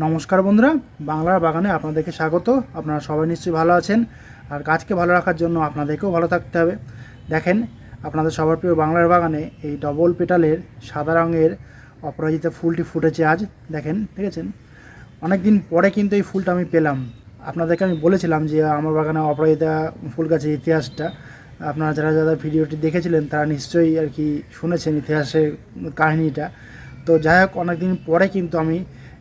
নমস্কার বন্ধুরা, বাংলার বাগানে আপনাদেরকে স্বাগত। আপনারা সবাই নিশ্চয়ই ভালো আছেন। আর গাছকে ভালো রাখার জন্য আপনাদেরকেও ভালো থাকতে হবে। দেখেন, আপনাদের সবার প্রিয় বাংলার বাগানে এই ডবল পেটালের সাদা রঙের অপরাজিতা ফুলটি ফুটেছে আজ। দেখেন ঠিক আছে অনেক দিন পরে কিন্তু এই ফুলটা আমি পেলাম। আপনাদেরকে আমি বলেছিলাম যে আমার বাগানে অপরাজিতা ফুল গাছের ইতিহাসটা। আপনারা যারা যারা ভিডিওটি দেখেছিলেন, তারা নিশ্চয়ই আর কি শুনেছেন ইতিহাসের কাহিনীটা। তো যাই হোক, অনেকদিন পরে কিন্তু আমি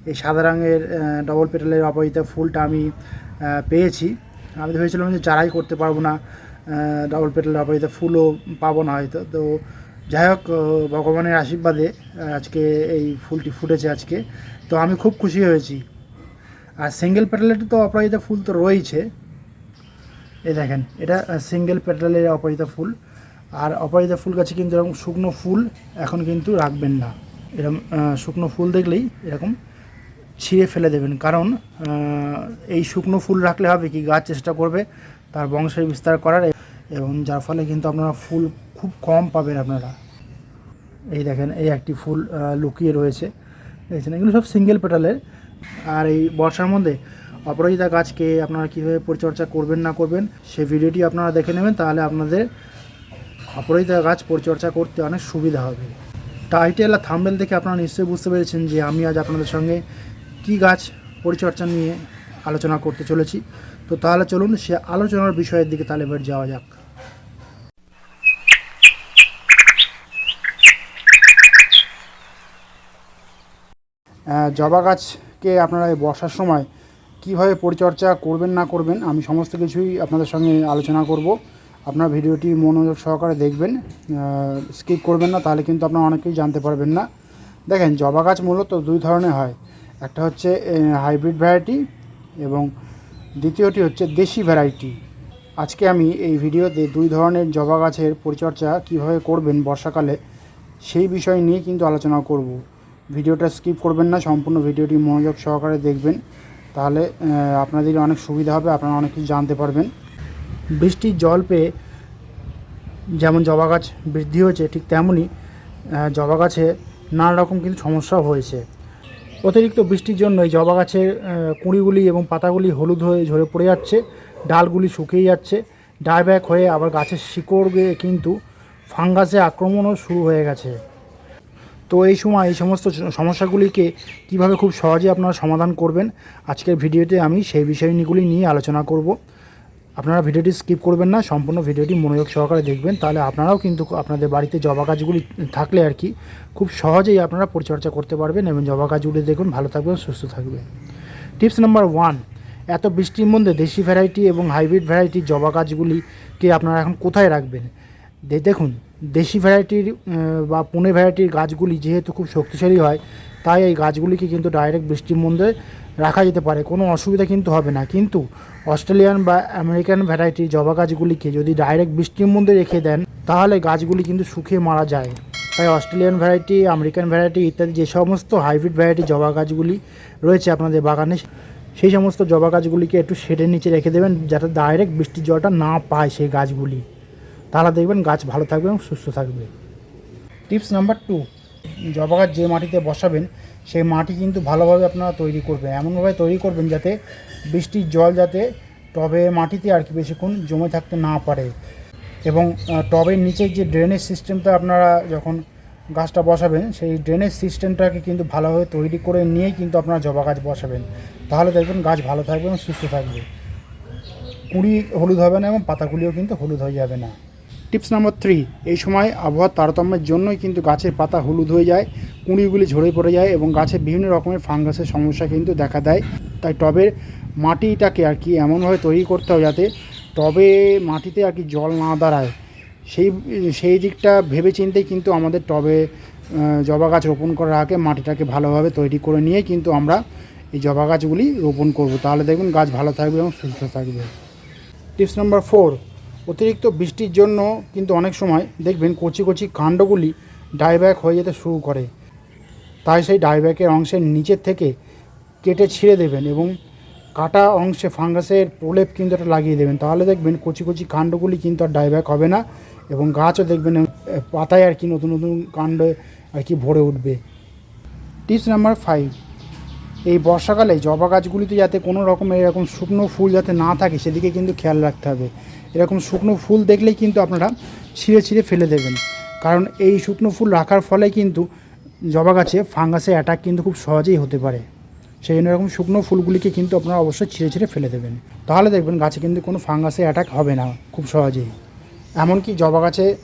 এই সাদা রঙের ডবল পেটালের অপরাজিতা ফুলটা আমি পেয়েছি। আমি ভেবেছিলাম যে যারাই করতে পারব না ডবল পেটালের অপরাজিতা ফুলও পাবো না হয়তো। তো যাই হোক ভগবানের আশীর্বাদে আজকে এই ফুলটি ফুটেছে আজকে। তো আমি খুব খুশি হয়েছি। আর সিঙ্গেল পেটালের তো অপরাজিতা ফুল তো রয়েছে এই দেখেন, এটা সিঙ্গেল পেটালের অপরাজিতা ফুল। আর অপরাজিতা ফুল গাছে কিন্তু এরকম শুকনো ফুল এখন কিন্তু রাখবেন না। এরকম শুকনো ফুল দেখলেই এরকম ছিঁড়ে ফেলে দেবেন। কারণ এই শুকনো ফুল রাখলে হবে কি? গাছ চেষ্টা করবে তার বংশের বিস্তার করার এবং যার ফলে কিন্তু আপনারা ফুল খুব কম পাবেন আপনারা। এই দেখেন, এই একটি ফুল লুকিয়ে রয়েছে। দেখছেন, এগুলো সব সিঙ্গেল পেটালের। আর এই বর্ষার মধ্যে অপরাজিতা গাছকে আপনারা কীভাবে পরিচর্যা করবেন, না করবেন সেই ভিডিওটি আপনারা দেখে নেবেন, তাহলে আপনাদের অপরাজিতা গাছ পরিচর্যা করতে অনেক সুবিধা হবে। টাইটেল আর থাম্বেল দেখে আপনারা নিশ্চয়ই বুঝতে পেরেছেন যে আমি আজ আপনাদের সঙ্গে কী গাছ পরিচর্যা নিয়ে আলোচনা করতে চলেছি? তো তাহলে চলুন সে আলোচনার বিষয়ের দিকে তাহলে এবার যাওয়া যাক। জবা গাছকে আপনারা বর্ষার সময় কীভাবে পরিচর্যা করবেন না করবেন, আমি সমস্ত কিছুই আপনাদের সঙ্গে আলোচনা করব। আপনার ভিডিওটি মনোযোগ সহকারে দেখবেন স্কিপ করবেন না, তাহলে কিন্তু আপনারা অনেকেই জানতে পারবেন না। দেখেন, জবা গাছ মূলত দুই ধরনের হয়। একটা হচ্ছে হাইব্রিড ভ্যারাইটি এবং দ্বিতীয়টি হচ্ছে দেশি ভ্যারাইটি আজকে আমি এই ভিডিওতে দুই ধরনের জবা গাছের পরিচর্যা কীভাবে করবেন বর্ষাকালে সেই বিষয় নিয়ে কিন্তু আলোচনা করব। ভিডিওটা স্কিপ করবেন না, সম্পূর্ণ ভিডিওটি মনোযোগ সহকারে দেখবেন। তাহলে আপনাদের অনেক সুবিধা হবে, আপনারা অনেক কিছু জানতে পারবেন। বৃষ্টির জল পেয়ে যেমন জবা গাছ বৃদ্ধি হয়েছে, ঠিক তেমনই জবা গাছে নানা রকম কিন্তু সমস্যাও হয়েছে। অতিরিক্ত বৃষ্টির জন্য এই জবা গাছের কুঁড়িগুলি এবং পাতাগুলি হলুদ হয়ে ঝরে পড়ে যাচ্ছে। ডালগুলি শুকিয়ে যাচ্ছে। ডাইব্যাক হয়ে আবার গাছের শিকড় কিন্তু ফাঙ্গাসে আক্রমণও শুরু হয়ে গেছে। তো এই সময় এই সমস্ত সমস্যাগুলিকে কীভাবে খুব সহজে আপনারা সমাধান করবেন, আজকের ভিডিওতে আমি সেই বিষয়গুলি নিয়ে আলোচনা করব। আপনারা ভিডিওটি স্কিপ করবেন না, সম্পূর্ণ ভিডিওটি মনোযোগ সহকারে দেখবেন, তাহলে আপনারাও কিন্তু আপনাদের বাড়িতে জবা গাছগুলি থাকলে আর কি খুব সহজেই আপনারা পরিচর্যা করতে পারবেন এবং জবা গাছগুলি দেখুন, ভালো থাকবেন, সুস্থ থাকবেন। টিপস নাম্বার ওয়ান, এত বৃষ্টির মধ্যে দেশি ভ্যারাইটি এবং হাইব্রিড ভ্যারাইটির জবা গাছগুলিকে আপনারা এখন কোথায় রাখবেন? দেখুন, দেশি ভ্যারাইটির বা পুনে ভ্যারাইটির গাছগুলি যেহেতু খুব শক্তিশালী হয়, তাই এই গাছগুলিকে কিন্তু ডাইরেক্ট বৃষ্টির মধ্যে রাখা যেতে পারে। কোনো অসুবিধা কিন্তু হবে না। কিন্তু অস্ট্রেলিয়ান বা আমেরিকান ভ্যারাইটির জবা গাছগুলিকে যদি ডাইরেক্ট বৃষ্টির মধ্যে রেখে দেন, তাহলে গাছগুলি কিন্তু শুকিয়ে মারা যায়। তাই অস্ট্রেলিয়ান ভ্যারাইটি আমেরিকান ভ্যারাইটি ইত্যাদি যে সমস্ত হাইব্রিড ভ্যারাইটি জবা গাছগুলি রয়েছে আপনাদের বাগানে, সেই সমস্ত জবা গাছগুলিকে একটু শেডের নিচে রেখে দেবেন, যাতে ডাইরেক্ট বৃষ্টির জলটা না পায় সেই গাছগুলি। তাহলে দেখবেন গাছ ভালো থাকবে এবং সুস্থ থাকবে। টিপস নাম্বার টু জবা গাছ যে মাটিতে বসাবেন, সেই মাটি কিন্তু ভালোভাবে আপনারা তৈরি করবেন। এমনভাবে তৈরি করবেন যাতে বৃষ্টির জল যাতে টবে মাটিতে আর কি বেশিক্ষণ জমে থাকতে না পারে। এবং টবের নিচে যে ড্রেনেজ সিস্টেমটা আপনারা যখন গাছটা বসাবেন, সেই ড্রেনেজ সিস্টেমটাকে কিন্তু ভালোভাবে তৈরি করে নিয়েই কিন্তু আপনারা জবা গাছ বসাবেন। তাহলে দেখবেন গাছ ভালো থাকবে এবং সুস্থ থাকবে। কুঁড়ি হলুদ হবে না এবং পাতাগুলিও কিন্তু হলুদ হয়ে যাবে না। টিপস নাম্বার থ্রি, এই সময় আবহাওয়ার তারতম্যের জন্যই কিন্তু গাছের পাতা হলুদ হয়ে যায়, কুঁড়িগুলি ঝরে পড়ে যায় এবং গাছে বিভিন্ন রকমের ফাঙ্গাসের সমস্যা কিন্তু দেখা দেয়। তাই টবের মাটিটাকে আর কি এমনভাবে তৈরি করতে হবে যাতে টবে মাটিতে আর কি জল না দাঁড়ায়। সেই সেই দিকটা ভেবে চিন্তেই কিন্তু আমাদের টবে জবা গাছ রোপণ করার আগে মাটিটাকে ভালোভাবে তৈরি করে নিয়ে কিন্তু আমরা এই জবা গাছগুলি রোপণ করব। তাহলে দেখুন গাছ ভালো থাকবে এবং সুস্থ থাকবে। টিপস নাম্বার ফোর অতিরিক্ত বৃষ্টির জন্য কিন্তু অনেক সময় দেখবেন কচি কচি কাণ্ডগুলি ডাইব্যাক হয়ে যেতে শুরু করে। তাই সেই ডাইব্যাকের অংশের নিচের থেকে কেটে ছিঁড়ে দেবেন এবং কাটা অংশে ফাঙ্গাসের প্রলেপ কিন্তু একটা লাগিয়ে দেবেন। তাহলে দেখবেন কচি কচি কাণ্ডগুলি কিন্তু আর ডাইব্যাক হবে না এবং গাছও দেখবেন পাতায় আর কি নতুন নতুন কাণ্ড আর কি ভরে উঠবে। টিপস নাম্বার ফাইভ এই বর্ষাকালে জবা গাছগুলিতে যাতে কোনো রকমের এরকম শুকনো ফুল যাতে না থাকে, সেদিকে কিন্তু খেয়াল রাখতে হবে। এরকম শুকনো ফুল দেখলেই কিন্তু আপনারা ছিঁড়ে ছিঁড়ে ফেলে দেবেন। কারণ এই শুকনো ফুল রাখার ফলে কিন্তু জবা গাছে ফাঙ্গাসের অ্যাটাক কিন্তু খুব সহজেই হতে পারে। সেই জন্য এরকম শুকনো ফুলগুলিকে কিন্তু আপনারা অবশ্যই ছিঁড়ে ছিঁড়ে ফেলে দেবেন। তাহলে দেখবেন গাছে কিন্তু কোনো ফাঙ্গাসের অ্যাটাক হবে না খুব সহজেই। এমনকি জবা গাছে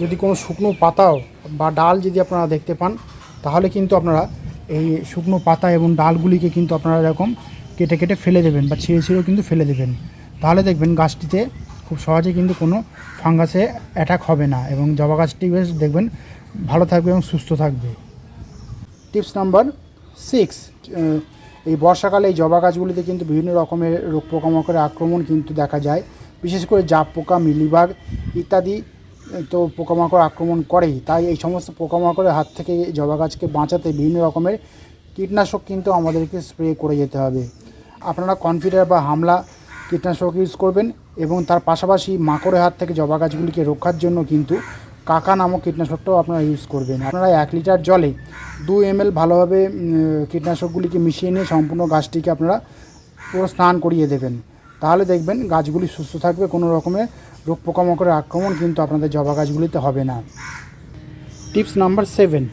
যদি কোনো শুকনো পাতাও বা ডাল যদি আপনারা দেখতে পান, তাহলে কিন্তু আপনারা এই শুকনো পাতা এবং ডালগুলিকে কিন্তু আপনারা এরকম কেটে কেটে ফেলে দেবেন বা ছিঁড়ে ছিঁড়েও কিন্তু ফেলে দেবেন। তাহলে দেখবেন গাছটিতে খুব সহজে কিন্তু কোনো ফাঙ্গাসে অ্যাটাক হবে না এবং জবা গাছটি বেশ দেখবেন ভালো থাকবে এবং সুস্থ থাকবে। টিপস নাম্বার সিক্স এই বর্ষাকালে এই জবা গাছগুলিতে কিন্তু বিভিন্ন রকমের রোগ পোকামাকড়ের আক্রমণ কিন্তু দেখা যায়। বিশেষ করে জাপ পোকা মিলিবাগ ইত্যাদি তো পোকামাকড় আক্রমণ করেই। তাই এই সমস্ত পোকামাকড়ের হাত থেকে জবা গাছকে বাঁচাতে বিভিন্ন রকমের কীটনাশক কিন্তু আমাদেরকে স্প্রে করে যেতে হবে। আপনারা কনফিডার বা হামলা কীটনাশক ইউজ করবেন এবং তার পাশাপাশি মাকড়ের হাত থেকে জবা গাছগুলিকে রক্ষার জন্য কিন্তু কাকা নামক কীটনাশকটাও আপনারা ইউজ করবেন। আপনারা এক লিটার জলে দু এম ভালোভাবে কীটনাশকগুলিকে মিশিয়ে নিয়ে সম্পূর্ণ গাছটিকে আপনারা পুরো স্নান করিয়ে দেবেন। তাহলে দেখবেন গাছগুলি সুস্থ থাকবে, কোনো রকমের রোগ পোকামাকড়ের আক্রমণ কিন্তু আপনাদের জবা গাছগুলিতে হবে না। টিপস নাম্বার সেভেন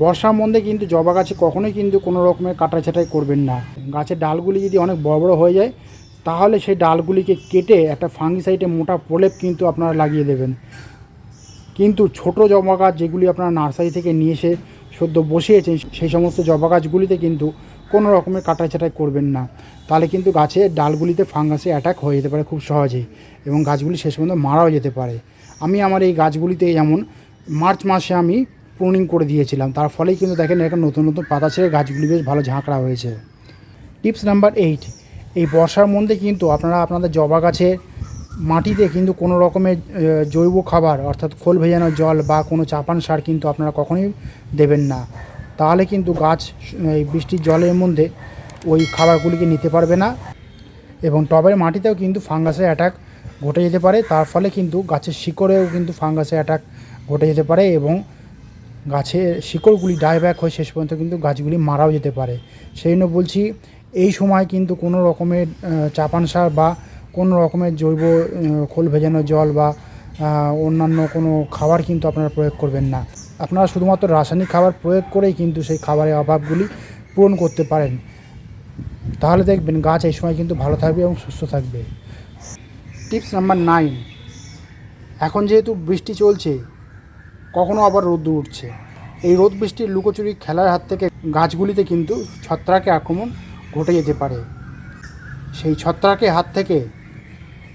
বর্ষার মধ্যে কিন্তু জবা গাছে কখনোই কিন্তু কোনো রকমের কাটা ছাটাই করবেন না। গাছের ডালগুলি যদি অনেক বড় বড় হয়ে যায়, তাহলে সেই ডালগুলিকে কেটে একটা ফাঙ্গি ফাঙ্গিসাইডে মোটা প্রলেপ কিন্তু আপনারা লাগিয়ে দেবেন। কিন্তু ছোট জবা গাছ যেগুলি আপনারা নার্সারি থেকে নিয়ে এসে সদ্য বসিয়েছেন সেই সমস্ত জবা গাছগুলিতে কিন্তু কোনো রকমের কাটা ছাটাই করবেন না। তাহলে কিন্তু গাছের ডালগুলিতে ফাঙ্গাসে অ্যাটাক হয়ে যেতে পারে খুব সহজেই এবং গাছগুলি শেষ পর্যন্ত মারাও যেতে পারে। আমি আমার এই গাছগুলিতে যেমন মার্চ মাসে আমি প্রুনিং করে দিয়েছিলাম, তার ফলেই কিন্তু দেখেন এরকম নতুন নতুন পাতা ছেড়ে গাছগুলি বেশ ভালো ঝাঁকড়া হয়েছে। টিপস নাম্বার এইট এই বর্ষার মধ্যে কিন্তু আপনারা আপনাদের জবা গাছের মাটিতে কিন্তু কোনো রকমের জৈব খাবার অর্থাৎ খোল ভেজানো জল বা কোনো চাপান সার কিন্তু আপনারা কখনোই দেবেন না। তাহলে কিন্তু গাছ, এই বৃষ্টির জলের মধ্যে ওই খাবারগুলিকে নিতে পারবে না এবং টবের মাটিতেও কিন্তু ফাঙ্গাসের অ্যাটাক ঘটে যেতে পারে। তার ফলে কিন্তু গাছের শিকড়েও কিন্তু ফাঙ্গাসের অ্যাটাক ঘটে যেতে পারে এবং গাছের শিকড়গুলি ডাইব্যাক হয়ে শেষ পর্যন্ত কিন্তু গাছগুলি মারাও যেতে পারে। সেই জন্য বলছি, এই সময় কিন্তু কোনো রকমের চাপান সার বা কোনো রকমের জৈব খোল ভেজানো জল বা অন্যান্য কোনো খাবার কিন্তু আপনারা প্রয়োগ করবেন না। আপনারা শুধুমাত্র রাসায়নিক খাবার প্রয়োগ করেই কিন্তু সেই খাবারের অভাবগুলি পূরণ করতে পারেন। তাহলে দেখবেন গাছ এই সময় কিন্তু ভালো থাকবে এবং সুস্থ থাকবে। টিপস নাম্বার নাইন, এখন যেহেতু বৃষ্টি চলছে, কখনো আবার রোদ উঠছে। এই রোদ বৃষ্টির লুকোচুরি খেলার হাত থেকে গাছগুলিতে কিন্তু ছত্রাকের আক্রমণ ঘটে যেতে পারে। সেই ছত্রাকের হাত থেকে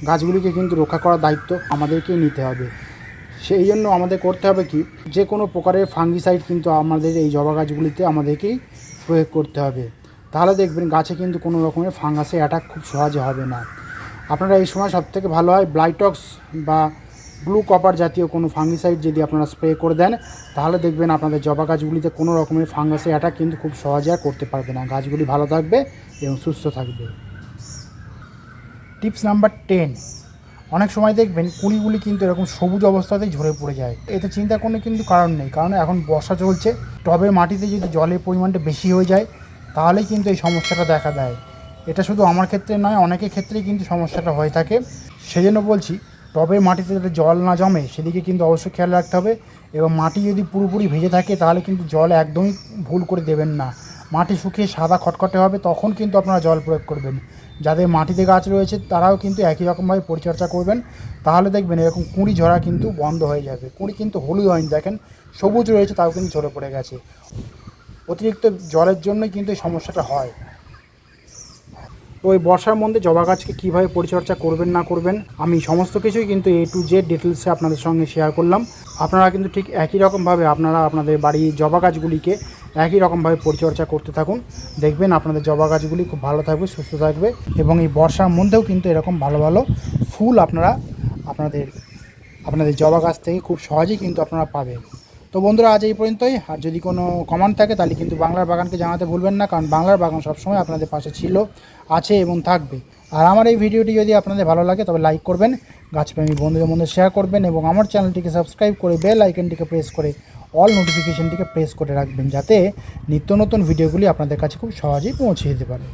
গাছগুলিকে কিন্তু রক্ষা করার দায়িত্ব আমাদেরকেই নিতে হবে। সেই জন্য আমাদের করতে হবে কি? যে কোনো প্রকারের ফাঙ্গিসাইড কিন্তু আমাদের এই জবা গাছগুলিতে আমাদেরকেই প্রয়োগ করতে হবে। তাহলে দেখবেন গাছে কিন্তু কোনো রকমের ফাঙ্গাসে অ্যাটাক খুব সহজে হবে না। আপনারা এই সময় সবথেকে ভালো হয় ব্লাইটক্স বা ব্লু কপার জাতীয় কোনো ফাঙ্গিসাইড যদি আপনারা স্প্রে করে দেন, তাহলে দেখবেন আপনাদের জবা গাছগুলিতে কোনো রকমের ফাঙ্গাসে অ্যাটাক কিন্তু খুব সহজে আর করতে পারবে না। গাছগুলি ভালো থাকবে এবং সুস্থ থাকবে। টিপস নাম্বার টেন অনেক সময় দেখবেন কুড়িগুলি কিন্তু এরকম সবুজ অবস্থাতেই ঝরে পড়ে যায়। এতে চিন্তা কোনো কিন্তু কারণ নেই। কারণ এখন বর্ষা চলছে, টবের মাটিতে যদি জলের পরিমাণটা বেশি হয়ে যায়, তাহলেই কিন্তু এই সমস্যাটা দেখা দেয়। এটা শুধু আমার ক্ষেত্রে নয়, অনেকের ক্ষেত্রেই কিন্তু সমস্যাটা হয়ে থাকে। সেই জন্য বলছি, টবের মাটিতে যাতে জল না জমে, সেদিকে কিন্তু অবশ্যই খেয়াল রাখতে হবে। এবং মাটি যদি পুরোপুরি ভেজে থাকে, তাহলে কিন্তু জল একদমই ভুল করে দেবেন না। মাটি শুকিয়ে সাদা খটখটে হবে, তখন কিন্তু আপনারা জল প্রয়োগ করবেন। যাদের মাটিতে গাছ রয়েছে, তারাও কিন্তু একই রকমভাবে পরিচর্যা করবেন। তাহলে দেখবেন এরকম কুঁড়ি ঝরা কিন্তু বন্ধ হয়ে যাবে। কুঁড়ি কিন্তু হলুদ হয়নি, দেখেন, সবুজ রয়েছে, তাও কিন্তু ঝরে পড়ে গেছে। অতিরিক্ত জলের জন্যই কিন্তু এই সমস্যাটা হয়। তো এই বর্ষার মধ্যে জবা গাছকে কীভাবে পরিচর্যা করবেন, না করবেন, আমি সমস্ত কিছুই কিন্তু এ টু জেড ডিটেলসে আপনাদের সঙ্গে শেয়ার করলাম। আপনারা কিন্তু ঠিক একই রকমভাবে আপনারা আপনাদের বাড়ির জবা গাছগুলিকে একই রকমভাবে পরিচর্যা করতে থাকুন। দেখবেন আপনাদের জবা গাছগুলি খুব ভালো থাকবে, সুস্থ থাকবে এবং এই বর্ষার মধ্যেও কিন্তু এরকম ভালো ভালো ফুল আপনারা আপনাদের আপনাদের জবা গাছ থেকে খুব সহজেই কিন্তু আপনারা পাবেন। তো বন্ধুরা, আজ এই পর্যন্তই। আর যদি কোনো কমেন্ট থাকে, তাহলে কিন্তু বাংলার বাগানকে জানাতে ভুলবেন না, কারণ বাংলার বাগান সবসময় আপনাদের পাশে ছিল, আছে এবং থাকবে। আর আমার এই ভিডিওটি যদি আপনাদের ভালো লাগে, তবে লাইক করবেন, গাছপ্রেমী বন্ধুদের মধ্যে শেয়ার করবেন এবং আমার চ্যানেলটিকে সাবস্ক্রাইব করে বেল আইকনটিকে প্রেস করে অল নোটিফিকেশানটিকে প্রেস করে রাখবেন যাতে নিত্য নতুন ভিডিওগুলি আপনাদের কাছে খুব সহজেই পৌঁছে যেতে পারে।